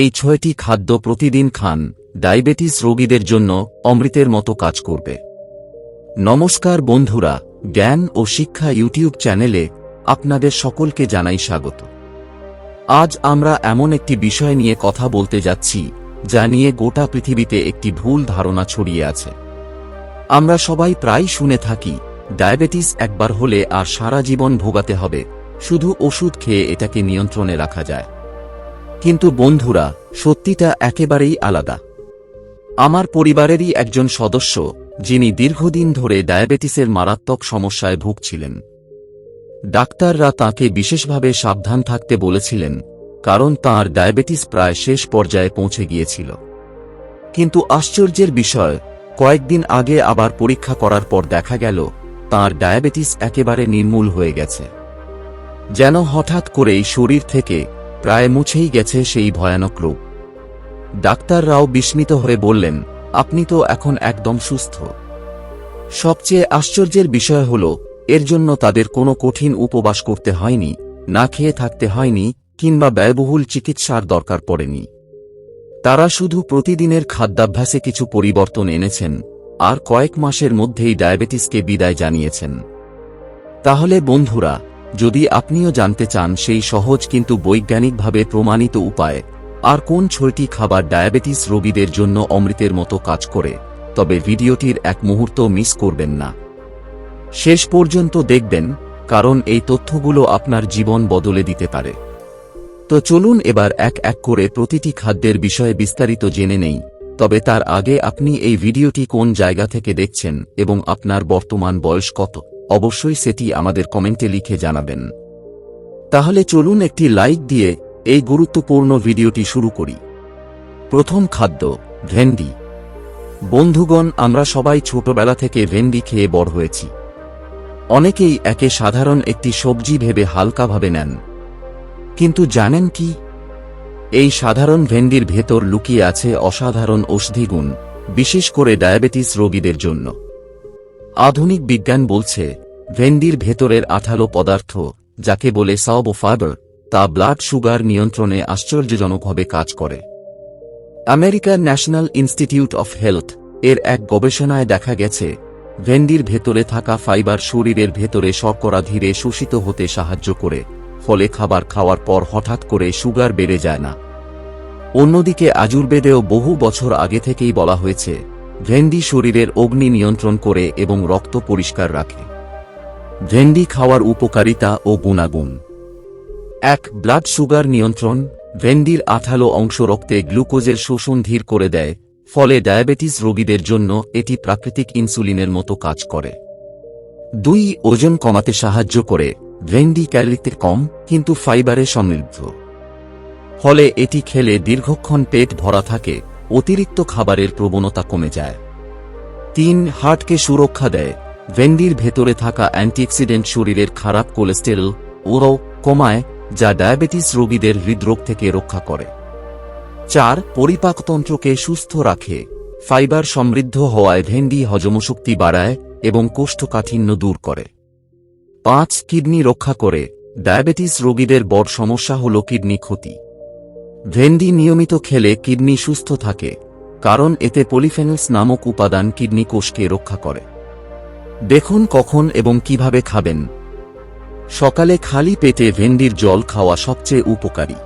এই ছয়টি খাদ্য প্রতিদিন খান, ডায়াবেটিস রোগীদের জন্য অমৃতের মতো কাজ করবে। নমস্কার বন্ধুরা, জ্ঞান ও শিক্ষা ইউটিউব চ্যানেলে আপনাদের সকলকে জানাই স্বাগত। আজ আমরা এমন একটি বিষয় নিয়ে কথা বলতে যাচ্ছি, যা নিয়ে গোটা পৃথিবীতে একটি ভুল ধারণা ছড়িয়ে আছে। আমরা সবাই প্রায় শুনে থাকি, ডায়াবেটিস একবার হলে আর সারা জীবন ভোগাতে হবে, শুধু ওষুধ খেয়ে এটাকে নিয়ন্ত্রণে রাখা যায়। কিন্তু বন্ধুরা, সত্যিটা একেবারেই আলাদা। আমার পরিবারেরই একজন সদস্য, যিনি দীর্ঘদিন ধরে ডায়াবেটিসের মারাত্মক সমস্যায় ভুগছিলেন। ডাক্তাররা তাকে বিশেষভাবে সাবধান থাকতে বলেছিলেন, কারণ তার ডায়াবেটিস প্রায় শেষ পর্যায়ে পৌঁছে গিয়েছিল। কিন্তু আশ্চর্যের বিষয়, কয়েকদিন আগে আবার পরীক্ষা করার পর দেখা গেল, তার ডায়াবেটিস একেবারে নির্মূল হয়ে গেছে। যেন হঠাৎ করেই শরীর থেকে প্রায় মুছেই গেছে সেই ভয়ানক রোগ ডাক্তাররাও বিস্মিত হয়ে বললেন, আপনি তো এখন একদম সুস্থ। সবচেয়ে আশ্চর্যের বিষয় হল, এর জন্য তাদের কোনো কঠিন উপবাস করতে হয়নি, না খেয়ে থাকতে হয়নি, কিংবা ব্যয়বহুল চিকিৎসার দরকার পড়েনি। তারা শুধু প্রতিদিনের খাদ্যাভ্যাসে কিছু পরিবর্তন এনেছেন, আর কয়েক মাসের মধ্যেই ডায়াবেটিসকে বিদায় জানিয়েছেন। তাহলে বন্ধুরা যদি আপনিও জানতে চান সেই সহজ কিন্তু বৈজ্ঞানিকভাবে প্রমাণিত উপায়, আর কোন ছয়টি খাবার ডায়াবেটিস রোগীদের জন্য অমৃতের মতো কাজ করে, তবে ভিডিওটির এক মুহূর্ত মিস করবেন না। শেষ পর্যন্ত দেখবেন, কারণ এই তথ্যগুলো আপনার জীবন বদলে দিতে পারে। তো চলুন এবার এক এক করে প্রতিটি খাদ্যের বিষয়ে বিস্তারিত জেনে নেই, তবে তার আগে আপনি এই ভিডিওটি কোন জায়গা থেকে দেখছেন এবং আপনার বর্তমান বয়স কত? অবশ্যই সেটি আমাদের কমেন্টে লিখে জানাবেন। তাহলে চলুন একটি লাইক দিয়ে এই গুরুত্বপূর্ণ ভিডিওটি শুরু করি। প্রথম খাদ্য, ভেন্ডি। বন্ধুগণ, আমরা সবাই ছোটবেলা থেকে ভেন্ডি খেয়ে বড় হয়েছি। অনেকেই একে সাধারণ একটি সবজি ভেবে হালকাভাবে নেন। কিন্তু জানেন কি? এই সাধারণ ভেন্ডির ভেতর লুকিয়ে আছে অসাধারণ ঔষধিগুণ, বিশেষ করে ডায়াবেটিস রোগীদের জন্য। আধুনিক বিজ্ঞান বলছে, ভেন্ডির ভেতরের আঠালো পদার্থ, যাকে বলে সাব ফাইবার, তা ব্লাড সুগার নিয়ন্ত্রণে আশ্চর্যজনকভাবে কাজ করে। আমেরিকার ন্যাশনাল ইনস্টিটিউট অফ হেলথ এর এক গবেষণায় দেখা গেছে, ভেন্ডির ভেতরে থাকা ফাইবার শরীরের ভেতরে শর্করা ধীরে শোষিত হতে সাহায্য করে, ফলে খাবার খাওয়ার পর হঠাৎ করে সুগার বেড়ে যায় না। অন্যদিকে আজুর্বেদেও বহু বছর আগে থেকেই বলা হয়েছে ভেন্ডি শরীরের অগ্নি নিয়ন্ত্রণ করে এবং রক্ত পরিষ্কার রাখে। ভেন্ডি খাওয়ার উপকারিতা ও গুণাগুণ। এক ব্লাড সুগার নিয়ন্ত্রণ। ভেন্ডির আঠালো অংশ রক্তে গ্লুকোজের শোষণ ধীর করে দেয়, ফলে ডায়াবেটিস রোগীদের জন্য এটি প্রাকৃতিক ইনসুলিনের মতো কাজ করে। দুই, ওজন কমাতে সাহায্য করে। ভেন্ডি ক্যালোরিতে কম, কিন্তু ফাইবারে সমৃদ্ধ। ফলে এটি খেলে দীর্ঘক্ষণ পেট ভরা থাকে। অতিরিক্ত খাবারের প্রবণতা কমে যায়। তিন, হার্টকে সুরক্ষা দেয়। ভেন্ডির ভেতরে থাকা অ্যান্টিঅক্সিডেন্ট শরীরের খারাপ কোলেস্টেরল ওরও কমায়, যা ডায়াবেটিস রোগীদের হৃদরোগ থেকে রক্ষা করে। চার, পরিপাকতন্ত্রকে সুস্থ রাখে। ফাইবার সমৃদ্ধ হওয়ায় ভেন্ডি হজমশক্তি বাড়ায় এবং কোষ্ঠকাঠিন্য দূর করে। পাঁচ, কিডনি রক্ষা করে। ডায়াবেটিস রোগীদের বড় সমস্যা হল কিডনি ক্ষতি। ভেন্ডি নিয়মিত খেলে কিডনি সুস্থ থাকে, কারণ এতে পলিফেনলস নামক উপাদান কিডনি কোষকে রক্ষা করে। দেখুন কখন এবং কীভাবে খাবেন। সকালে খালি পেটে ভেন্ডির জল খাওয়া সবচেয়ে উপকারী।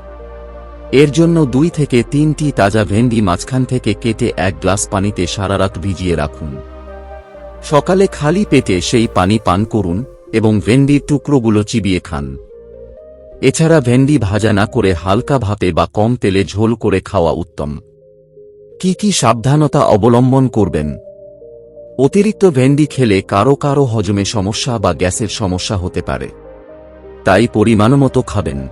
এর জন্য দুই থেকে তিনটি তাজা ভেন্ডি মাঝখান থেকে কেটে এক গ্লাস পানিতে সারা রাত ভিজিয়ে রাখুন। সকালে খালি পেটে সেই পানি পান করুন এবং ভেন্ডির টুকরোগুলো চিবিয়ে খান। এছাড়া ভেন্ডি ভাজা না করে হালকা ভাতে বা কম তেলে ঝোল করে খাওয়া উত্তম। কি কি সাবধানতা অবলম্বন করবেন? অতিরিক্ত ভেন্ডি খেলে কারও কারও হজমে সমস্যা বা গ্যাসের সমস্যা হতে পারে। তাই পরিমাণমতো খাবেন।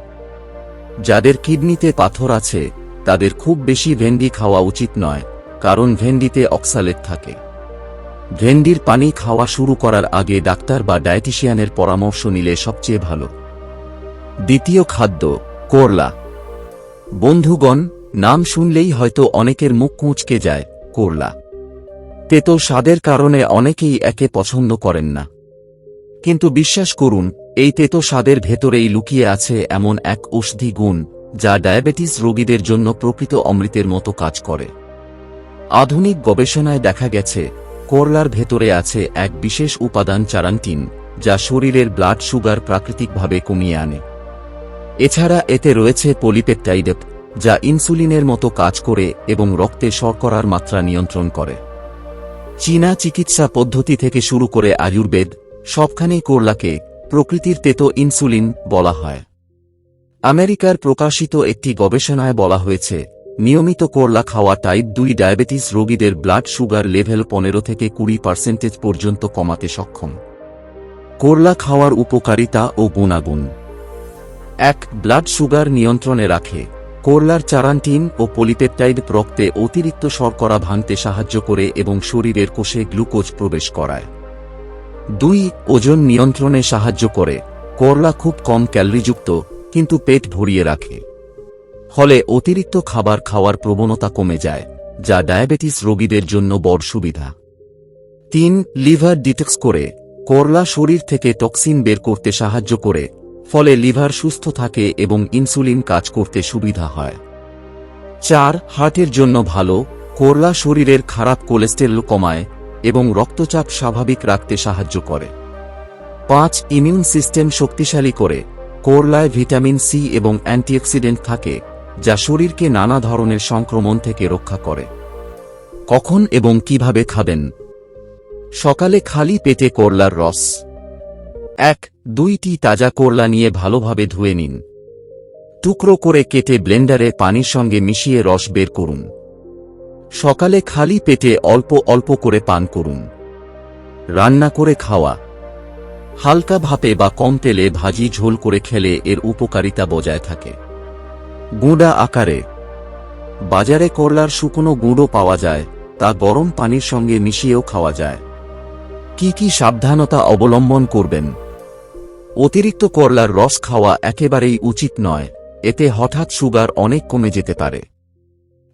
যাদের কিডনিতে পাথর আছে, তাদের খুব বেশি ভেন্ডি খাওয়া উচিত নয়, কারণ ভেন্ডিতে অক্সালেট থাকে। ভেন্ডির পানি খাওয়া শুরু করার আগে ডাক্তার বা ডায়েটিশিয়ানের পরামর্শ নিলে সবচেয়ে ভালো। দ্বিতীয় খাদ্য, করলা। বন্ধুগণ, নাম শুনলেই হয়তো অনেকের মুখ কুঁচকে যায়, করলা। তেতো স্বাদের কারণে অনেকেই একে পছন্দ করেন না। কিন্তু বিশ্বাস করুন, এই তেতো স্বাদের ভেতরেই লুকিয়ে আছে এমন এক ঔষধি গুণ, যা ডায়াবেটিস রোগীদের জন্য প্রকৃত অমৃতের মতো কাজ করে। আধুনিক গবেষণায় দেখা গেছে, করলার ভেতরে আছে এক বিশেষ উপাদান চারান্টিন, যা শরীরের ব্লাড সুগার প্রাকৃতিকভাবে কমিয়ে আনে। এছাড়া এতে রয়েছে পলিপেপটাইড যা ইনসুলিনের মতো কাজ করে এবং রক্তে শর্করার মাত্রা নিয়ন্ত্রণ করে। চীনা চিকিৎসা পদ্ধতি থেকে শুরু করে আয়ুর্বেদ সবখানেই করলাকে প্রকৃতির তেতো ইনসুলিন বলা হয়। আমেরিকার প্রকাশিত একটি গবেষণায় বলা হয়েছে, নিয়মিত করলা খাওয়া টাইপ দুই ডায়াবেটিস রোগীদের ব্লাড সুগার লেভেল পনেরো থেকে কুড়ি পার্সেন্টেজ পর্যন্ত কমাতে সক্ষম। করলা খাওয়ার উপকারিতা ও গুণাগুণ। এক ব্লাড সুগার নিয়ন্ত্রণে রাখে। করলার চারান্টিন ও পলিপেপটাইড রক্তে অতিরিক্ত শর্করা ভাঙতে সাহায্য করে এবং শরীরের কোষে গ্লুকোজ প্রবেশ করায়। দুই, ওজন নিয়ন্ত্রণে সাহায্য করে। করলা খুব কম ক্যালোরিযুক্ত, কিন্তু পেট ভরিয়ে রাখে। ফলে অতিরিক্ত খাবার খাওয়ার প্রবণতা কমে যায়, যা ডায়াবেটিস রোগীদের জন্য বড় সুবিধা। তিন, লিভার ডিটক্স করে। করলা শরীর থেকে টক্সিন বের করতে সাহায্য করে ফলে লিভার সুস্থ থাকে এবং ইনসুলিন কাজ করতে সুবিধা হয়। চার, হার্টের জন্য ভালো, করলা শরীরের খারাপ কোলেস্টেরল কমায় এবং রক্তচাপ স্বাভাবিক রাখতে সাহায্য করে। পাঁচ, ইমিউন সিস্টেম শক্তিশালী করে, করলায় ভিটামিন সি এবং অ্যান্টিঅক্সিডেন্ট থাকে, যা শরীরকে নানা ধরনের সংক্রমণ থেকে রক্ষা করে। কখন এবং কীভাবে খাবেন? সকালে খালি পেটে করলার রস। এক, দুইটি তাজা করলা নিয়ে ভালোভাবে ধুয়ে নিন। টুকরো করে কেটে ব্লেন্ডারে পানির সঙ্গে মিশিয়ে রস বের করুন। সকালে খালি পেটে অল্প অল্প করে পান করুন। রান্না করে খাওয়া। হালকা ভাপে বা কম তেলে ভাজি ঝোল করে খেলে এর উপকারিতা বজায় থাকে। গুঁড়া আকারে। বাজারে করলার শুকনো গুঁড়ো পাওয়া যায়, তা গরম পানির সঙ্গে মিশিয়েও খাওয়া যায়। কি কি সাবধানতা অবলম্বন করবেন? অতিরিক্ত করলার রস খাওয়া একেবারেই উচিত নয়, এতে হঠাৎ সুগার অনেক কমে যেতে পারে।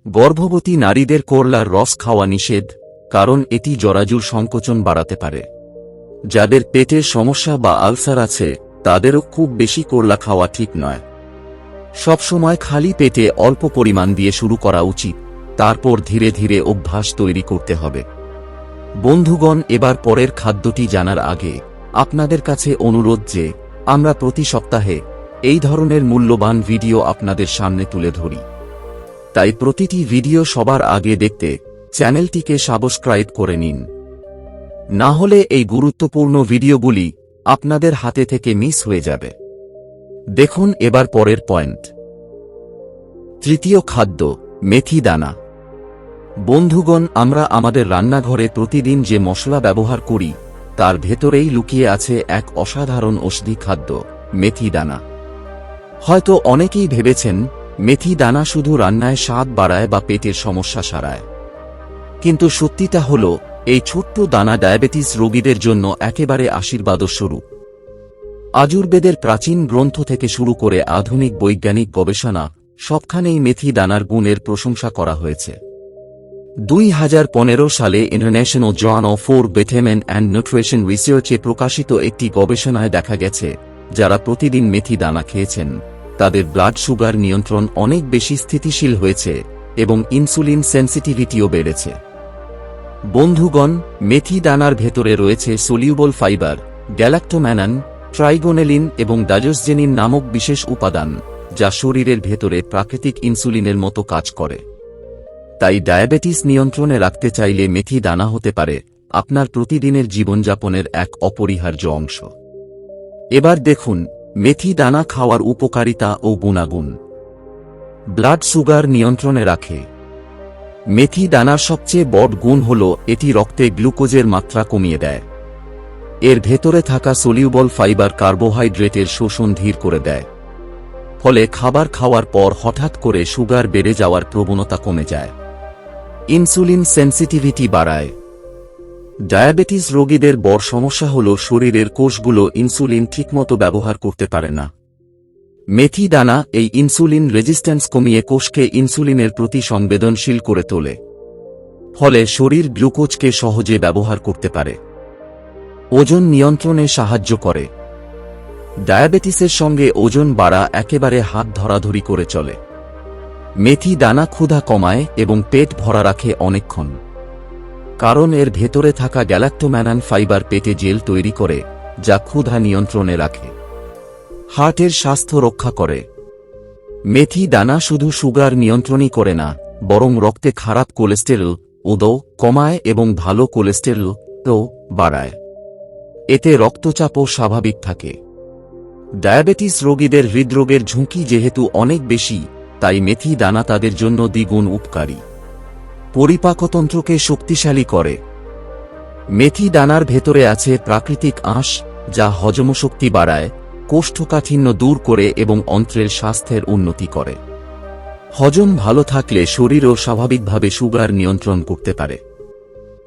গর্ভবতী নারীদের করলার রস খাওয়া নিষেধ, কারণ এটি জরাজুর সংকোচন বাড়াতে পারে। যাদের পেটের সমস্যা বা আলসার আছে, তাদেরও খুব বেশি করলা খাওয়া ঠিক নয়। সবসময় খালি পেটে অল্প পরিমাণ দিয়ে শুরু করা উচিত, তারপর ধীরে ধীরে অভ্যাস তৈরি করতে হবে। বন্ধুগণ, এবার পরের খাদ্যটি জানার আগে আপনাদের কাছে অনুরোধ যে, আমরা প্রতি সপ্তাহে এই ধরনের মূল্যবান ভিডিও আপনাদের সামনে তুলে ধরি। তাই প্রতিটি ভিডিও সবার আগে দেখতে চ্যানেলটিকে সাবস্ক্রাইব করে নিন। না হলে এই গুরুত্বপূর্ণ ভিডিওগুলি আপনাদের হাতে থেকে মিস হয়ে যাবে। দেখুন এবার পরের পয়েন্ট। তৃতীয় খাদ্য, মেথি দানা। বন্ধুগণ, আমরা আমাদের রান্নাঘরে প্রতিদিন যে মশলা ব্যবহার করি তার ভেতরেই লুকিয়ে আছে এক অসাধারণ ঔষধি খাদ্য মেথি দানা হয়তো অনেকেই ভেবেছেন মেথি দানা শুধু রান্নায় স্বাদ বাড়ায় বা পেটের সমস্যা সারায়। কিন্তু সত্যিটা হল, এই ছোট্ট দানা ডায়াবেটিস রোগীদের জন্য একেবারে আশীর্বাদস্বরূপ। আজুর্বেদের প্রাচীন গ্রন্থ থেকে শুরু করে আধুনিক বৈজ্ঞানিক গবেষণা সবখানেই মেথি দানার গুণের প্রশংসা করা হয়েছে। দুই হাজার পনেরো সালে international journal for vitamin and nutrition রিসার্চে প্রকাশিত একটি গবেষণায় দেখা গেছে, যারা প্রতিদিন মেথি দানা খেয়েছেন। তাদের ব্লাড সুগার নিয়ন্ত্রণ অনেক বেশি স্থিতিশীল হয়েছে এবং ইনসুলিন সেন্সিটিভিটিও বেড়েছে। বন্ধুগণ, মেথি দানার ভেতরে রয়েছে সোলিউবল ফাইবার গ্যালাক্টোম্যানান ট্রাইগোনেলিন এবং ডাজসজেনিন নামক বিশেষ উপাদান, যা শরীরের ভেতরে প্রাকৃতিক ইনসুলিনের মতো কাজ করে। তাই ডায়াবেটিস নিয়ন্ত্রণে রাখতে চাইলে মেথি দানা হতে পারে, আপনার প্রতিদিনের জীবনযাপনের এক অপরিহার্য অংশ। এবার দেখুন, মেথি দানা খাওয়ার উপকারিতা ও গুণাগুণ। ব্লাড সুগার নিয়ন্ত্রণে রাখে। মেথি দানার সবচেয়ে বড় গুণ হল, এটি রক্তে গ্লুকোজের মাত্রা কমিয়ে দেয়। এর ভেতরে থাকা সলিউবল ফাইবার কার্বোহাইড্রেটের শোষণ ধীর করে দেয়। ফলে খাবার খাওয়ার পর হঠাৎ করে সুগার বেড়ে যাওয়ার প্রবণতা কমে যায়। ইনসুলিন সেন্সিটিভিটি বাড়ায়। ডায়াবেটিস রোগীদের বড় সমস্যা হল শরীরের কোষগুলো ইনসুলিন ঠিকমতো ব্যবহার করতে পারে না। মেথি দানা এই ইনসুলিন রেজিস্ট্যান্স কমিয়ে কোষকে ইনসুলিনের প্রতি সংবেদনশীল করে তোলে। ফলে শরীর গ্লুকোজকে সহজে ব্যবহার করতে পারে। ওজন নিয়ন্ত্রণে সাহায্য করে। ডায়াবেটিসের সঙ্গে ওজন বাড়া একেবারে হাত ধরাধরি করে চলে। মেথি দানা ক্ষুধা কমায় এবং পেট ভরা রাখে অনেকক্ষণ। কারণ এর ভেতরে থাকা গ্যালাক্টোম্যানান ফাইবার পেটে জেল তৈরি করে, যা ক্ষুধা নিয়ন্ত্রণে রাখে। হার্টের স্বাস্থ্য রক্ষা করে। মেথি দানা শুধু সুগার নিয়ন্ত্রণই করে না, বরং রক্তে খারাপ কোলেস্টেরল উদো কমায় এবং ভালো কোলেস্টেরল তো বাড়ায়। এতে রক্তচাপও স্বাভাবিক থাকে। ডায়াবেটিস রোগীদের হৃদরোগের ঝুঁকি যেহেতু অনেক বেশি তাই মেথি দানা তাদের জন্য দ্বিগুণ উপকারী। পরিপাকতন্ত্রকে শক্তিশালী করে। মেথি দানার ভেতরে আছে প্রাকৃতিক আঁশ, যা হজমশক্তি বাড়ায়, কোষ্ঠকাঠিন্য দূর করে এবং অন্ত্রের স্বাস্থ্যের উন্নতি করে। হজম ভালো থাকলে শরীরও স্বাভাবিকভাবে সুগার নিয়ন্ত্রণ করতে পারে।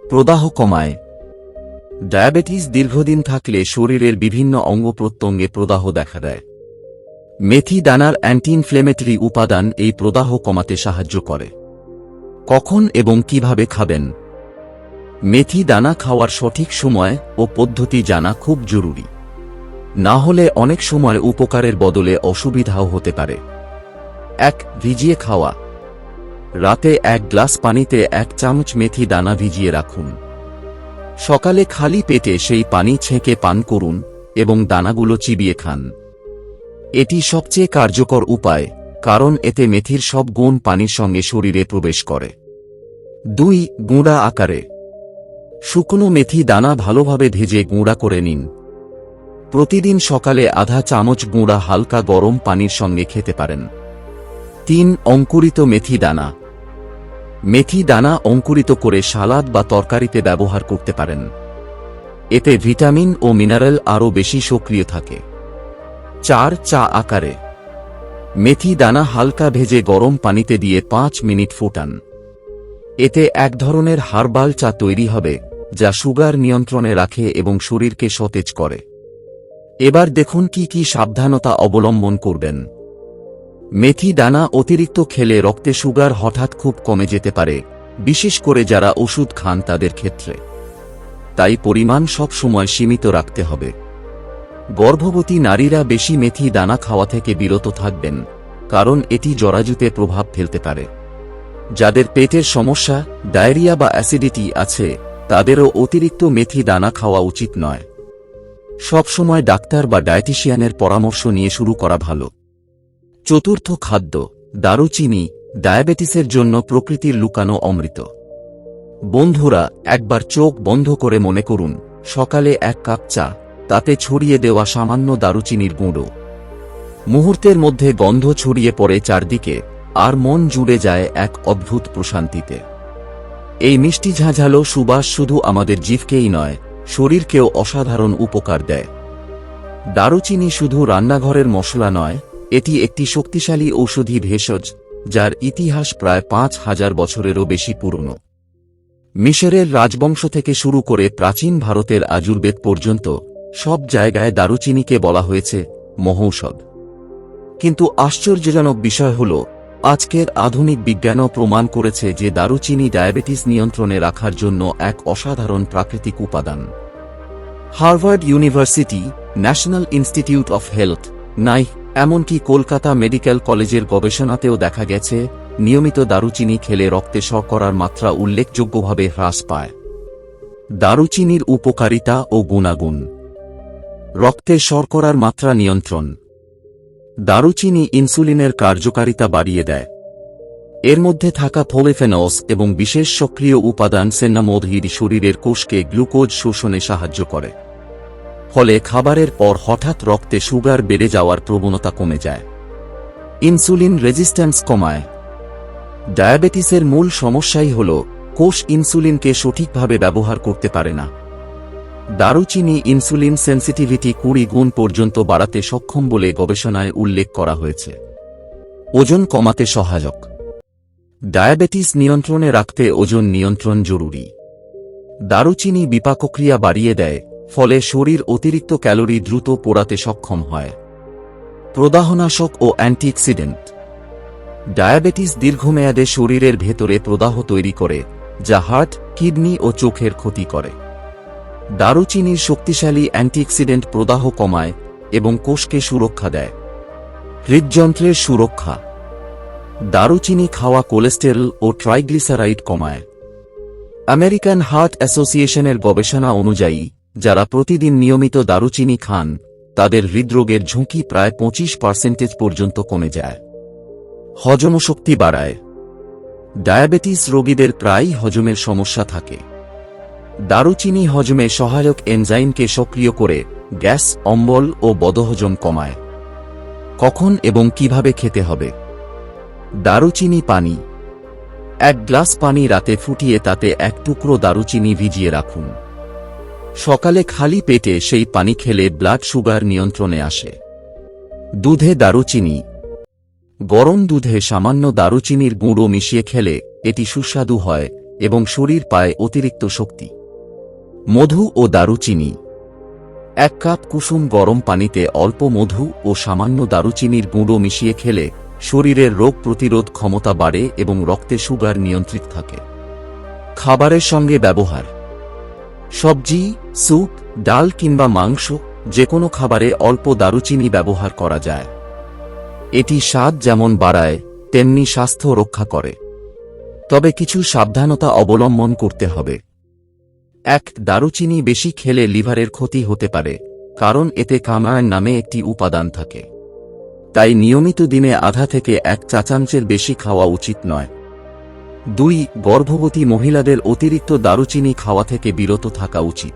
প্রদাহ কমায়। ডায়াবেটিস দীর্ঘদিন থাকলে শরীরের বিভিন্ন অঙ্গ প্রত্যঙ্গে প্রদাহ দেখা দেয়। মেথি দানার অ্যান্টি ইনফ্লেমেটরি উপাদান এই প্রদাহ কমাতে সাহায্য করে। কখন এবং কীভাবে খাবেন? মেথি দানা খাওয়ার সঠিক সময় ও পদ্ধতি জানা খুব জরুরি। না হলে অনেক সময় উপকারের বদলে অসুবিধাও হতে পারে। এক, ভিজিয়ে খাওয়া। রাতে এক গ্লাস পানিতে এক চামচ মেথি দানা ভিজিয়ে রাখুন। সকালে খালি পেটে সেই পানি ছেঁকে পান করুন এবং দানাগুলো চিবিয়ে খান। এটি সবচেয়ে কার্যকর উপায়, কারণ এতে মেথির সব গুণ পানির সঙ্গে শরীরে প্রবেশ করে। দুই, গুঁড়া আকারে। শুকনো মেথি দানা ভালোভাবে ভেজে গুঁড়া করে নিন। প্রতিদিন সকালে আধা চামচ গুঁড়া হালকা গরম পানির সঙ্গে খেতে পারেন। তিন, অঙ্কুরিত মেথি দানা। মেথি দানা অঙ্কুরিত করে সালাদ বা তরকারিতে ব্যবহার করতে পারেন। এতে ভিটামিন ও মিনারেল আরও বেশি সক্রিয় থাকে। চার চা আকারে। মেথি দানা হালকা ভেজে গরম পানিতে দিয়ে পাঁচ মিনিট ফোটান। এতে এক ধরনের হার্বাল চা তৈরি হবে, যা সুগার নিয়ন্ত্রণে রাখে এবং শরীরকে সতেজ করে। এবার দেখুন কি কি সাবধানতা অবলম্বন করবেন। মেথি দানা অতিরিক্ত খেলে রক্তে সুগার হঠাৎ খুব কমে যেতে পারে, বিশেষ করে যারা ওষুধ খান তাদের ক্ষেত্রে। তাই পরিমাণ সব সময় সীমিত রাখতে হবে। গর্ভবতী নারীরা বেশি মেথি দানা খাওয়া থেকে বিরত থাকবেন, কারণ এটি জরাজুতে প্রভাব ফেলতে পারে। যাদের পেটের সমস্যা, ডায়রিয়া বা অ্যাসিডিটি আছে, তাদেরও অতিরিক্ত মেথি দানা খাওয়া উচিত নয়। সবসময় ডাক্তার বা ডায়েটিশিয়ানের পরামর্শ নিয়ে শুরু করা ভালো। চতুর্থ খাদ্য, দারুচিনি, ডায়াবেটিসের জন্য প্রকৃতির লুকানো অমৃত। বন্ধুরা, একবার চোখ বন্ধ করে মনে করুন, সকালে এক কাপ চা। তাতে ছড়িয়ে দেওয়া সামান্য দারুচিনির গুঁড়ো। মুহূর্তের মধ্যে গন্ধ ছড়িয়ে পড়ে চারদিকে, আর মন জুড়ে যায় এক অদ্ভুত প্রশান্তিতে। এই মিষ্টি ঝাঁঝালো সুবাস শুধু আমাদের জিভকেই নয়, শরীরকেও অসাধারণ উপকার দেয়। দারুচিনি শুধু রান্নাঘরের মশলা নয়, এটি একটি শক্তিশালী ঔষধি ভেষজ, যার ইতিহাস প্রায় পাঁচ হাজার বছরেরও বেশি পুরনো। মিশরের রাজবংশ থেকে শুরু করে প্রাচীন ভারতের আজুর্বেদ পর্যন্ত সব জায়গায় দারুচিনিকে বলা হয়েছে মহৌষধ। কিন্তু আশ্চর্যজনক বিষয় হল, আজকের আধুনিক বিজ্ঞানও প্রমাণ করেছে যে দারুচিনি ডায়াবেটিস নিয়ন্ত্রণে রাখার জন্য এক অসাধারণ প্রাকৃতিক উপাদান। Harvard University, national institute of health, নাই, এমনকি কলকাতা মেডিকেল কলেজের গবেষণাতেও দেখা গেছে, নিয়মিত দারুচিনি খেলে রক্তে শর্করার মাত্রা উল্লেখযোগ্যভাবে হ্রাস পায়। দারুচিনির উপকারিতা ও গুণাগুণ। রক্তে শর্করার মাত্রা নিয়ন্ত্রণ। দারুচিনি ইনসুলিনের কার্যকারিতা বাড়িয়ে দেয়। এর মধ্যে থাকা ফোলেফেনস এবং বিশেষ সক্রিয় উপাদান সেন্নামোধহির শরীরের কোষকে গ্লুকোজ শোষণে সাহায্য করে। ফলে খাবারের পর হঠাৎ রক্তে সুগার বেড়ে যাওয়ার প্রবণতা কমে যায়। ইনসুলিন রেজিস্ট্যান্স কমায়। ডায়াবেটিসের মূল সমস্যাই হল, কোষ ইনসুলিনকে সঠিকভাবে ব্যবহার করতে পারে না। দারুচিনি ইনসুলিন সেন্সিটিভিটি কুড়ি গুণ পর্যন্ত বাড়াতে সক্ষম বলে গবেষণায় উল্লেখ করা হয়েছে। ওজন কমাতে সহায়ক। ডায়াবেটিস নিয়ন্ত্রণে রাখতে ওজন নিয়ন্ত্রণ জরুরি। দারুচিনি বিপাকক্রিয়া বাড়িয়ে দেয়, ফলে শরীর অতিরিক্ত ক্যালোরি দ্রুত পোড়াতে সক্ষম হয়। প্রদাহনাশক ও অ্যান্টিঅক্সিডেন্ট। ডায়াবেটিস দীর্ঘমেয়াদে শরীরের ভেতরে প্রদাহ তৈরি করে, যা হার্ট, কিডনি ও চোখের ক্ষতি করে। দারুচিনির শক্তিশালী অ্যান্টিঅক্সিডেন্ট প্রদাহ কমায় এবং কোষকে সুরক্ষা দেয়। হৃদযন্ত্রের সুরক্ষা। দারুচিনি খাওয়া কোলেস্টেরল ও ট্রাইগ্লিসারাইড কমায়। আমেরিকান হার্ট অ্যাসোসিয়েশনের গবেষণা অনুযায়ী, যারা প্রতিদিন নিয়মিত দারুচিনি খান, তাদের হৃদরোগের ঝুঁকি প্রায় পঁচিশ পার্সেন্টেজ পর্যন্ত কমে যায়। হজমশক্তি বাড়ায়। ডায়াবেটিস রোগীদের প্রায়ই হজমের সমস্যা থাকে। দারুচিনি হজমে সহায়ক এনজাইমকে সক্রিয় করে গ্যাস, অম্বল ও বদহজম কমায়। কখন এবং কীভাবে খেতে হবে? দারুচিনি পানি। এক গ্লাস পানি রাতে ফুটিয়ে তাতে এক টুকরো দারুচিনি ভিজিয়ে রাখুন। সকালে খালি পেটে সেই পানি খেলে ব্লাড সুগার নিয়ন্ত্রণে আসে। দুধে দারুচিনি। গরম দুধে সামান্য দারুচিনির গুঁড়ো মিশিয়ে খেলে এটি সুস্বাদু হয় এবং শরীর পায় অতিরিক্ত শক্তি। মধু ও দারুচিনি। এক কাপ কুসুম গরম পানিতে অল্প মধু ও সামান্য দারুচিনির গুঁড়ো মিশিয়ে খেলে শরীরের রোগ প্রতিরোধ ক্ষমতা বাড়ে এবং রক্তে সুগার নিয়ন্ত্রিত থাকে। খাবারের সঙ্গে ব্যবহার। সবজি, স্যুপ, ডাল কিংবা মাংস যে কোনো খাবারে অল্প দারুচিনি ব্যবহার করা যায়। এটি স্বাদ যেমন বাড়ায়, তেমনি স্বাস্থ্য রক্ষা করে। তবে কিছু সাবধানতা অবলম্বন করতে হবে। এক দারুচিনি বেশি খেলে লিভারের ক্ষতি হতে পারে, কারণ এতে কামায়ন নামে একটি উপাদান থাকে। তাই নিয়মিত দিনে আধা থেকে এক চা বেশি খাওয়া উচিত নয়। দুই, গর্ভবতী মহিলাদের অতিরিক্ত দারুচিনি খাওয়া থেকে বিরত থাকা উচিত।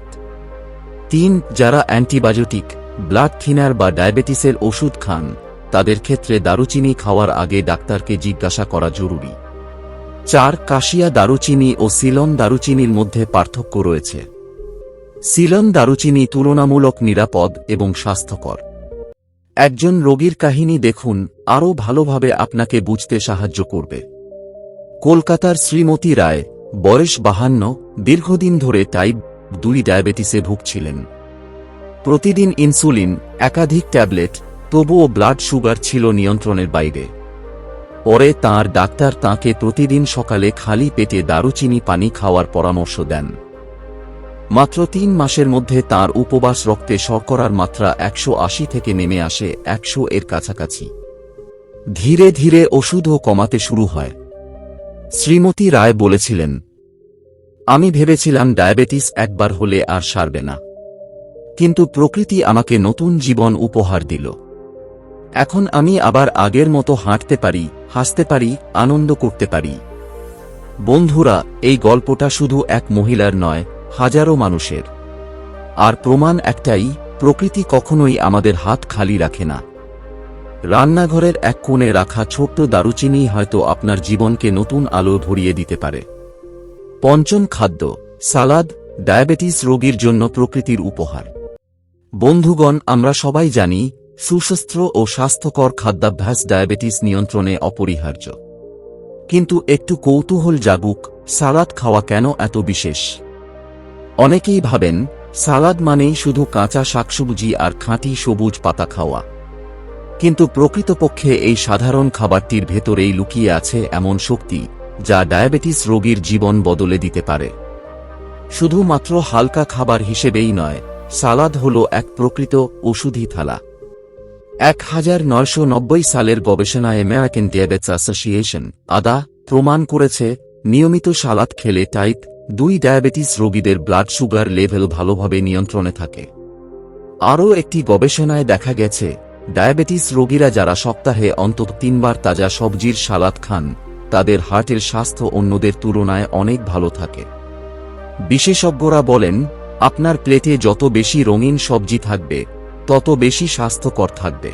তিন, যারা অ্যান্টিবায়োটিক, ব্লাড থিনার বা ডায়াবেটিসের ওষুধ খান, তাদের ক্ষেত্রে দারুচিনি খাওয়ার আগে ডাক্তারকে জিজ্ঞাসা করা জরুরি। চার কাশিয়া দারুচিনি ও সিলন দারুচিনির মধ্যে পার্থক্য রয়েছে। সিলন দারুচিনি তুলনামূলক নিরাপদ এবং স্বাস্থ্যকর। একজন রোগীর কাহিনী দেখুন, আরও ভালোভাবে আপনাকে বুঝতে সাহায্য করবে। কলকাতার শ্রীমতী রায়, বয়স বাহান্ন, দীর্ঘদিন ধরে টাইপ দুই ডায়াবেটিসে ভুগছিলেন। প্রতিদিন ইনসুলিন, একাধিক ট্যাবলেট, তবুও ব্লাড সুগার ছিল নিয়ন্ত্রণের বাইরে। পরে তাঁর ডাক্তার তাঁকে প্রতিদিন সকালে খালি পেটে দারুচিনি পানি খাওয়ার পরামর্শ দেন। মাত্র তিন মাসের মধ্যে তার উপবাস রক্তে শর্করার মাত্রা একশো আশি থেকে নেমে আসে একশো এর কাছাকাছি। ধীরে ধীরে ওষুধও কমাতে শুরু হয়। শ্রীমতী রায় বলেছিলেন, আমি ভেবেছিলাম ডায়াবেটিস একবার হলে আর সারবে না। কিন্তু প্রকৃতি আমাকে নতুন জীবন উপহার দিল। এখন আমি আবার আগের মতো হাঁটতে পারি, হাসতে পারি, আনন্দ করতে পারি। বন্ধুরা, এই গল্পটা শুধু এক মহিলার নয়, হাজারো মানুষের। আর প্রমাণ একটাই, প্রকৃতি কখনোই আমাদের হাত খালি রাখে না। রান্নাঘরের এক কোণে রাখা ছোট্ট দারুচিনি হয়তো আপনার জীবনকে নতুন আলো ভরিয়ে দিতে পারে। পঞ্চম খাদ্য, সালাদ, ডায়াবেটিস রোগীর জন্য প্রকৃতির উপহার। বন্ধুগণ, আমরা সবাই জানি সুস্বাস্থ্য ও স্বাস্থ্যকর খাদ্যাভ্যাস ডায়াবেটিস নিয়ন্ত্রণে অপরিহার্য। কিন্তু একটু কৌতূহল জাগুক, সালাদ খাওয়া কেন এত বিশেষ? অনেকেই ভাবেন, সালাদ মানেই শুধু কাঁচা শাকসবজি আর খাঁটি সবুজ পাতা খাওয়া। কিন্তু প্রকৃতপক্ষে এই সাধারণ খাবারটির ভেতরেই লুকিয়ে আছে এমন শক্তি, যা ডায়াবেটিস রোগীর জীবন বদলে দিতে পারে। শুধুমাত্র হালকা খাবার হিসেবেই নয়, সালাদ হল এক প্রকৃত ওষুধি থালা। এক হাজার নয়শো নব্বই সালের গবেষণায় আমেরিকান ডায়াবেটস অ্যাসোসিয়েশন, আদা, প্রমাণ করেছে, নিয়মিত সালাদ খেলে টাইপ দুই ডায়াবেটিস রোগীদের ব্লাড সুগার লেভেল ভালোভাবে নিয়ন্ত্রণে থাকে। আরও একটি গবেষণায় দেখা গেছে, ডায়াবেটিস রোগীরা যারা সপ্তাহে অন্তত তিনবার তাজা সবজির সালাদ খান, তাদের হার্টের স্বাস্থ্য অন্যদের তুলনায় অনেক ভালো থাকে। বিশেষজ্ঞরা বলেন, আপনার প্লেটে যত বেশি রঙিন সবজি থাকবে তত বেশি স্বাস্থ্যকর থাকবে।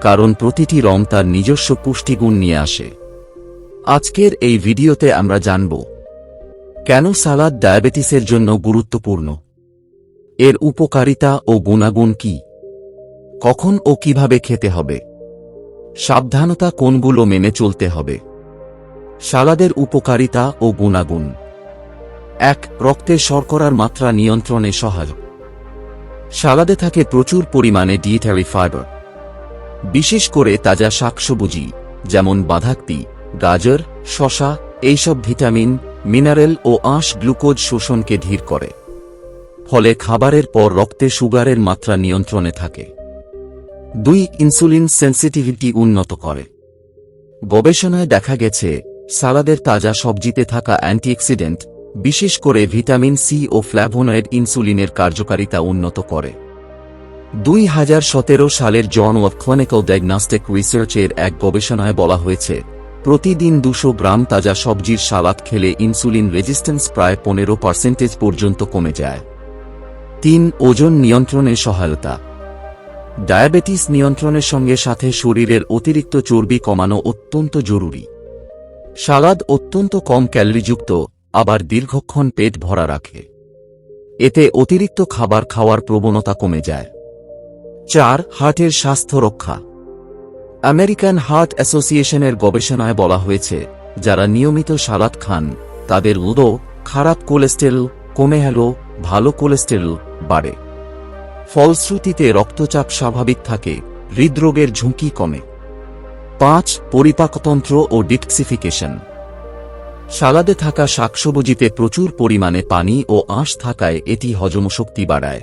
কারণ প্রতিটি রং তার নিজস্ব পুষ্টিগুণ নিয়ে আসে। আজকের এই ভিডিওতে আমরা জানব, কেন সালাদ ডায়াবেটিসের জন্য গুরুত্বপূর্ণ? এর উপকারিতা ও গুণাগুণ কি? কখন ও কীভাবে খেতে হবে? সাবধানতা কোনগুলো মেনে চলতে হবে? সালাদের উপকারিতা ও গুণাগুণ। এক রক্তের শর্করার মাত্রা নিয়ন্ত্রণে সহায়ক। সালাদে থাকে প্রচুর পরিমাণে ডিয়েটারি ফাইবার। বিশেষ করে তাজা শাকসবুজি, যেমন বাঁধাকপি, গাজর শশা এইসব ভিটামিন, মিনারেল ও আঁশ গ্লুকোজ শোষণকে ধীর করে। ফলে খাবারের পর রক্তে সুগারের মাত্রা নিয়ন্ত্রণে থাকে। দুই, ইনসুলিন সেন্সিটিভিটি উন্নত করে। গবেষণায় দেখা গেছে, সালাদের তাজা সবজিতে থাকা অ্যান্টিঅক্সিডেন্ট বিশেষ করে ভিটামিন সি ও ফ্ল্যাভোনয়েড ইনসুলিনের কার্যকারিতা উন্নত করে। দুই হাজার সতেরো সালের জন অফ ক্লিনিক্যাল ডায়াগনস্টিক রিসার্চের এক গবেষণায় বলা হয়েছে, প্রতিদিন দুশো গ্রাম তাজা সবজির সালাদ খেলে ইনসুলিন রেজিস্ট্যান্স প্রায় পনেরো পার্সেন্টেজ পর্যন্ত কমে যায়। তিন, ওজন নিয়ন্ত্রণে সহায়তা। ডায়াবেটিস নিয়ন্ত্রণের সঙ্গে সাথে শরীরের অতিরিক্ত চর্বি কমানো অত্যন্ত জরুরি। সালাদ অত্যন্ত কম ক্যালোরিযুক্ত আবার দীর্ঘক্ষণ পেট ভরা রাখে। এতে অতিরিক্ত খাবার খাওয়ার প্রবণতা কমে যায়। চার, হার্টের স্বাস্থ্য রক্ষা। আমেরিকান হার্ট অ্যাসোসিয়েশনের গবেষণায় বলা হয়েছে, যারা নিয়মিত সালাদ খান, তাদের উদো, খারাপ কোলেস্টেরল, কমে হ্যালো, ভালো কোলেস্টেরল বাড়ে। ফলশ্রুতিতে রক্তচাপ স্বাভাবিক থাকে, হৃদরোগের ঝুঁকি কমে। পাঁচ, পরিপাকতন্ত্র ও ডিটক্সিফিকেশন। সালাদে থাকা শাকসবজিতে প্রচুর পরিমাণে পানি ও আঁশ থাকায় এটি হজমশক্তি বাড়ায়।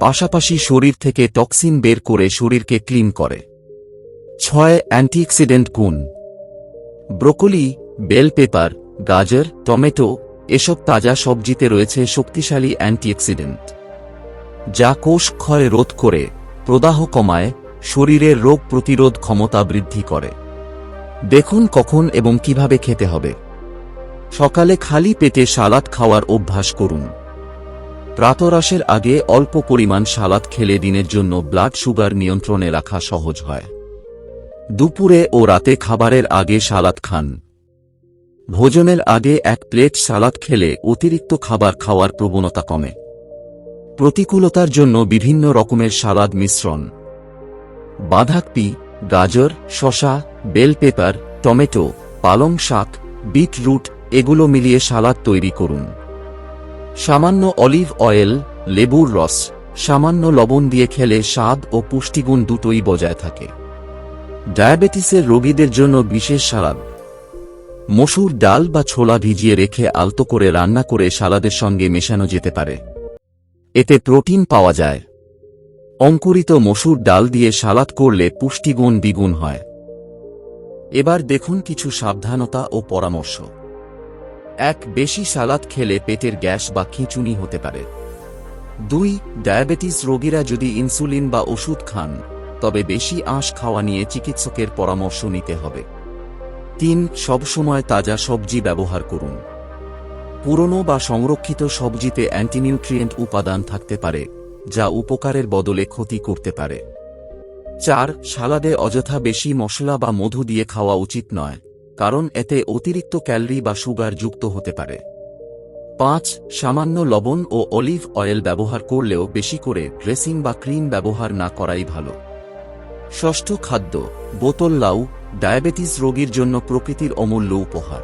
পাশাপাশি শরীর থেকে টক্সিন বের করে শরীরকে ক্লিন করে। ছয় অ্যান্টিঅক্সিডেন্ট গুণ। ব্রোকলি, বেল পেপার, গাজর, টমেটো এসব তাজা সবজিতে রয়েছে শক্তিশালী অ্যান্টিঅক্সিডেন্ট, যা কোষ ক্ষয় রোধ করে, প্রদাহ কমায় শরীরের রোগ প্রতিরোধ ক্ষমতা বৃদ্ধি করে। দেখুন কখন এবং কীভাবে খেতে হবে। সকালে খালি পেটে সালাদ খাওয়ার অভ্যাস করুন। প্রাতরাশের আগে অল্প পরিমাণ সালাদ খেলে দিনের জন্য ব্লাড সুগার নিয়ন্ত্রণে রাখা সহজ হয়। দুপুরে ও রাতে খাবারের আগে সালাদ খান। ভোজনের আগে এক প্লেট সালাদ খেলে অতিরিক্ত খাবার খাওয়ার প্রবণতা কমে। প্রতিকূলতার জন্য বিভিন্ন রকমের সালাদ মিশ্রণ। বাঁধাকপি, গাজর শশা বেল পেপার, টমেটো, পালং শাক, বিটরুট এগুলো মিলিয়ে সালাদ তৈরি করুন। সামান্য অলিভ অয়েল, লেবুর রস, সামান্য লবণ দিয়ে খেলে স্বাদ ও পুষ্টিগুণ দুটোই বজায় থাকে। ডায়াবেটিসের রোগীদের জন্য বিশেষ সালাদ। মসুর ডাল বা ছোলা ভিজিয়ে রেখে আলতো করে রান্না করে সালাদের সঙ্গে মেশানো যেতে পারে। এতে প্রোটিন পাওয়া যায়। অঙ্কুরিত মসুর ডাল দিয়ে সালাদ করলে পুষ্টিগুণ দ্বিগুণ হয়। এবার দেখুন কিছু সাবধানতা ও পরামর্শ। এক বেশি সালাদ খেলে পেটের গ্যাস বা খিঁচুনি হতে পারে। দুই, ডায়াবেটিস রোগীরা যদি ইনসুলিন বা ওষুধ খান, তবে বেশি আঁশ খাওয়া নিয়ে চিকিৎসকের পরামর্শ নিতে হবে। তিন সবসময় তাজা সবজি ব্যবহার করুন। পুরনো বা সংরক্ষিত সবজিতে অ্যান্টিনিউট্রিয়েন্ট উপাদান থাকতে পারে, যা উপকারের বদলে ক্ষতি করতে পারে। চার, সালাদে অযথা বেশি মশলা বা মধু দিয়ে খাওয়া উচিত নয়। কারণ এতে অতিরিক্ত ক্যালরি বা সুগার যুক্ত হতে পারে। পাঁচ, সামান্য লবণ ও অলিভ অয়েল ব্যবহার করলেও বেশি করে ড্রেসিং বা ক্রিম ব্যবহার না করাই ভালো। ষষ্ঠ, খাদ্য, বোতল লাউ, ডায়াবেটিস রোগীর জন্য প্রকৃতির অমূল্য উপহার।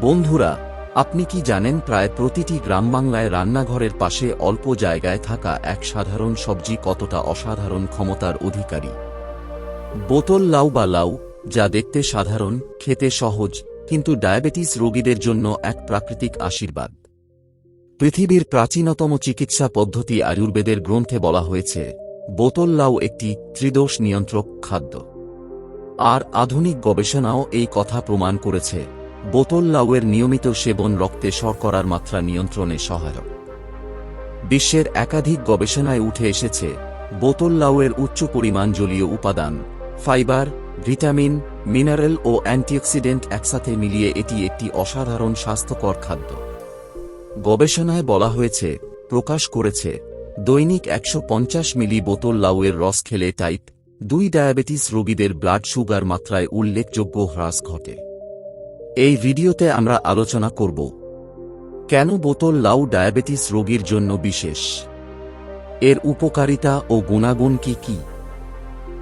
বন্ধুরা, আপনি কি জানেন প্রায় প্রতিটি গ্রাম বাংলায় রান্নাঘরের পাশে অল্প জায়গায় থাকা এক সাধারণ সবজি কতটা অসাধারণ ক্ষমতার অধিকারী? বোতল লাউ বা লাউ যা দেখতে সাধারণ, খেতে সহজ, কিন্তু ডায়াবেটিস রোগীদের জন্য এক প্রাকৃতিক আশীর্বাদ। পৃথিবীর প্রাচীনতম চিকিৎসা পদ্ধতি আয়ুর্বেদের গ্রন্থে বলা হয়েছে, বোতল লাউ একটি ত্রিদোষ নিয়ন্ত্রক খাদ্য। আর আধুনিক গবেষণাও এই কথা প্রমাণ করেছে, বোতল লাউয়ের নিয়মিত সেবন রক্তে শর্করার মাত্রা নিয়ন্ত্রণে সহায়ক। বিশ্বের একাধিক গবেষণায় উঠে এসেছে, বোতল লাউয়ের উচ্চ পরিমাণ জলীয় উপাদান, ফাইবার ভিটামিন, মিনারেল ও অ্যান্টিঅক্সিডেন্ট একসাথে মিলিয়ে এটি একটি অসাধারণ স্বাস্থ্যকর খাদ্য। গবেষণায় বলা হয়েছে, প্রকাশ করেছে, দৈনিক একশো পঞ্চাশ মিলি বোতল লাউয়ের রস খেলে টাইপ দুই ডায়াবেটিস রোগীদের ব্লাড সুগার মাত্রায় উল্লেখযোগ্য হ্রাস ঘটে। এই ভিডিওতে আমরা আলোচনা করব, কেন বোতল লাউ ডায়াবেটিস রোগীর জন্য বিশেষ? এর উপকারিতা ও গুণাগুণ কি কি?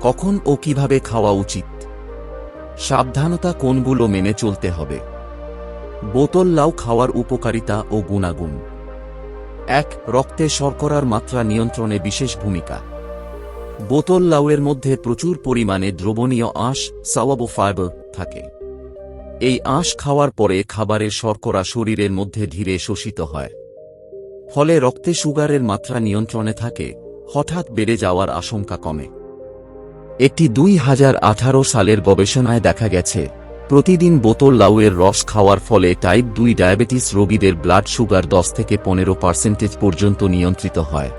কখন ও কীভাবে খাওয়া উচিত? সাবধানতা কোনগুলো মেনে চলতে হবে? বোতল লাউ খাওয়ার উপকারিতা ও গুণাগুণ। এক, রক্তে শর্করার মাত্রা নিয়ন্ত্রণে বিশেষ ভূমিকা। বোতল লাউয়ের মধ্যে প্রচুর পরিমাণে দ্রবণীয় আঁশ, সাওয়াবো ফাইবার থাকে। এই আঁশ খাওয়ার পরে খাবারের শর্করা শরীরের মধ্যে ধীরে শোষিত হয়। ফলে রক্তে সুগারের মাত্রা নিয়ন্ত্রণে থাকে, হঠাৎ বেড়ে যাওয়ার আশঙ্কা কমে। একটি দুই হাজার আঠারো সালের গবেষণায় দেখা গেছে। প্রতিদিন বোতল লাউয়ের রস খাওয়ার ফলে টাইপ দুই ডায়াবেটিস রোগীদের ব্লাড সুগার দশ থেকে পনেরো পার্সেন্টেজ পর্যন্ত নিয়ন্ত্রিত হয়।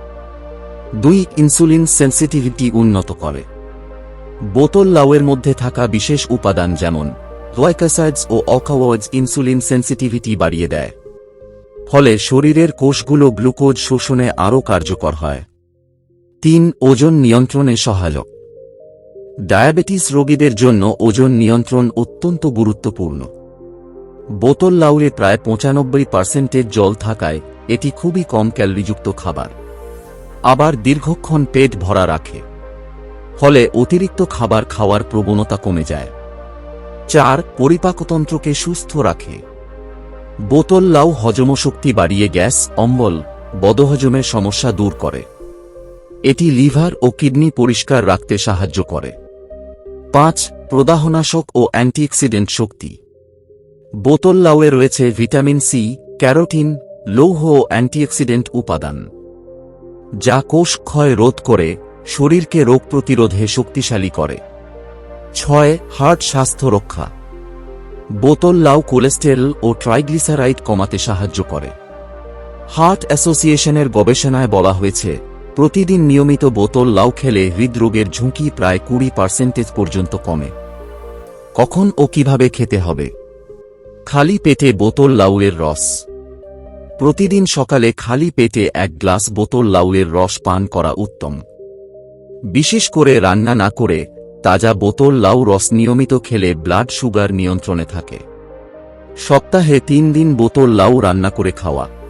দুই, ইনসুলিন সেন্সিটিভিটি উন্নত করে। বোতল লাউয়ের মধ্যে থাকা বিশেষ উপাদান যেমন গ্লাইকোসাইডস ও অকাওয়েডস ইনসুলিন সেন্সিটিভিটি বাড়িয়ে দেয়। ফলে শরীরের কোষগুলো গ্লুকোজ শোষণে আরও কার্যকর হয়। তিন, ওজন নিয়ন্ত্রণে সহায়ক। ডায়াবেটিস রোগীদের জন্য ওজন নিয়ন্ত্রণ অত্যন্ত গুরুত্বপূর্ণ। বোতল লাউরে প্রায় পঁচানব্বই পার্সেন্টের জল থাকায় এটি খুবই কম ক্যালোরিযুক্ত খাবার। আবার দীর্ঘক্ষণ পেট ভরা রাখে। ফলে অতিরিক্ত খাবার খাওয়ার প্রবণতা কমে যায়। চার, পরিপাকতন্ত্রকে সুস্থ রাখে। বোতল লাউ হজমশক্তি বাড়িয়ে গ্যাস, অম্বল, বদহজমের সমস্যা দূর করে। এটি লিভার ও কিডনি পরিষ্কার রাখতে সাহায্য করে। পাঁচ, প্রদাহনাশক ও অ্যান্টিঅক্সিডেন্ট শক্তি। বোতল লাউয়ে রয়েছে ভিটামিন সি, ক্যারোটিন, লৌহ ও অ্যান্টিঅক্সিডেন্ট উপাদান, যা কোষ ক্ষয় রোধ করে, শরীরকে রোগ প্রতিরোধে শক্তিশালী করে। ছয়, হার্ট স্বাস্থ্য রক্ষা। বোতল লাউ কোলেস্টেরল ও ট্রাইগ্লিসারাইড কমাতে সাহায্য করে। হার্ট অ্যাসোসিয়েশনের গবেষণায় বলা হয়েছে প্রতিদিন নিয়মিত বোতল, লাউ খেলে হৃদরোগের ঝুঁকি প্রায় কুড়ি পার্সেন্টেজ পর্যন্ত কমে। কখন ও কীভাবে খেতে হবে? খালি পেটে বোতল, লাউয়ের রস। প্রতিদিন সকালে খালি পেটে এক গ্লাস বোতল, লাউয়ের রস পান করা উত্তম। বিশেষ করে রান্না না করে তাজা বোতল, লাউ রস নিয়মিত খেলে ব্লাড সুগার নিয়ন্ত্রণে থাকে। সপ্তাহে তিন দিন বোতল, লাউ রান্না করে খাওয়া।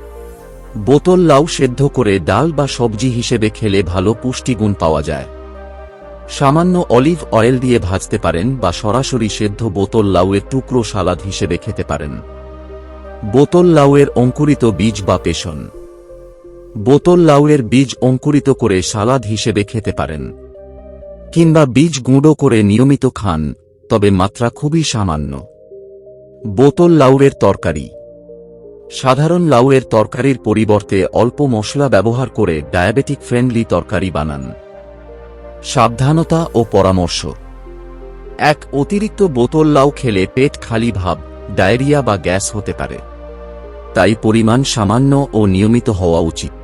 বোতল লাউ সেদ্ধ করে ডাল বা সবজি হিসেবে খেলে ভালো পুষ্টিগুণ পাওয়া যায়। সামান্য অলিভ অয়েল দিয়ে ভাজতে পারেন বা সরাসরি সেদ্ধ বোতল লাউয়ের টুকরো সালাদ হিসেবে খেতে পারেন। বোতল লাউয়ের অঙ্কুরিত বীজ বা পেশন। বোতল লাউয়ের বীজ অঙ্কুরিত করে সালাদ হিসেবে খেতে পারেন। কিংবা বীজ গুঁড়ো করে নিয়মিত খান, তবে মাত্রা খুবই সামান্য। বোতল লাউয়ের তরকারি। সাধারণ লাউয়ের তরকারির পরিবর্তে অল্প মশলা ব্যবহার করে ডায়াবেটিক ফ্রেন্ডলি তরকারি বানান। সাবধানতা ও পরামর্শ। এক, অতিরিক্ত বোতল লাউ খেলে পেট খালি ভাব, ডায়রিয়া বা গ্যাস হতে পারে। তাই পরিমাণ সামান্য ও নিয়মিত হওয়া উচিত।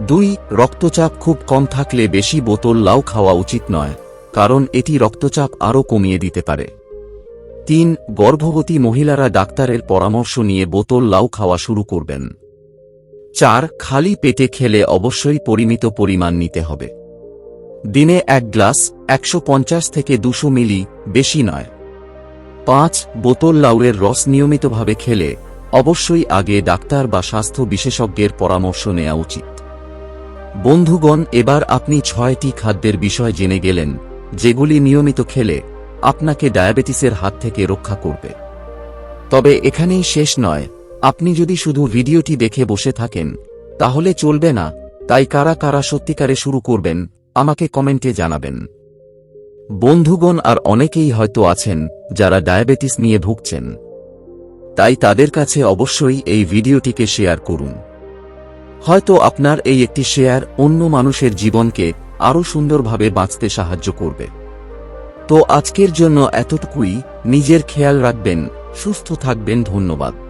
দুই, রক্তচাপ খুব কম থাকলে বেশি বোতল লাউ খাওয়া উচিত নয়, কারণ এটি রক্তচাপ আরও কমিয়ে দিতে পারে। তিন, গর্ভবতী মহিলারা ডাক্তারের পরামর্শ নিয়ে বোতল লাউ খাওয়া শুরু করবেন। চার, খালি পেটে খেলে অবশ্যই পরিমিত পরিমাণ নিতে হবে। দিনে এক গ্লাস, একশো পঞ্চাশ থেকে দুশো মিলি, বেশি নয়। পাঁচ, বোতল লাউয়ের রস নিয়মিতভাবে খেলে অবশ্যই আগে ডাক্তার বা স্বাস্থ্য বিশেষজ্ঞের পরামর্শ নেওয়া উচিত। বন্ধুগণ, এবার আপনি ছয়টি খাদ্যের বিষয় জেনে গেলেন, যেগুলি নিয়মিত খেলে আপনাকে ডায়াবেটিসের হাত থেকে রক্ষা করবে। তবে এখানেই শেষ নয়, আপনি যদি শুধু ভিডিওটি দেখে বসে থাকেন, তাহলে চলবে না, তাই কারা কারা সত্যিকারে শুরু করবেন, আমাকে কমেন্টে জানাবেন। বন্ধুগণ আর অনেকেই হয়তো আছেন, যারা ডায়াবেটিস নিয়ে ভুগছেন। তাই তাদের কাছে অবশ্যই এই ভিডিওটিকে শেয়ার করুন। হয়তো আপনার এই একটি শেয়ার অন্য মানুষের জীবনকে আরও সুন্দরভাবে বাঁচতে সাহায্য করবে। তো আজকের জন্য এতটুকুই। নিজের খেয়াল রাখবেন। সুস্থ থাকবেন। ধন্যবাদ।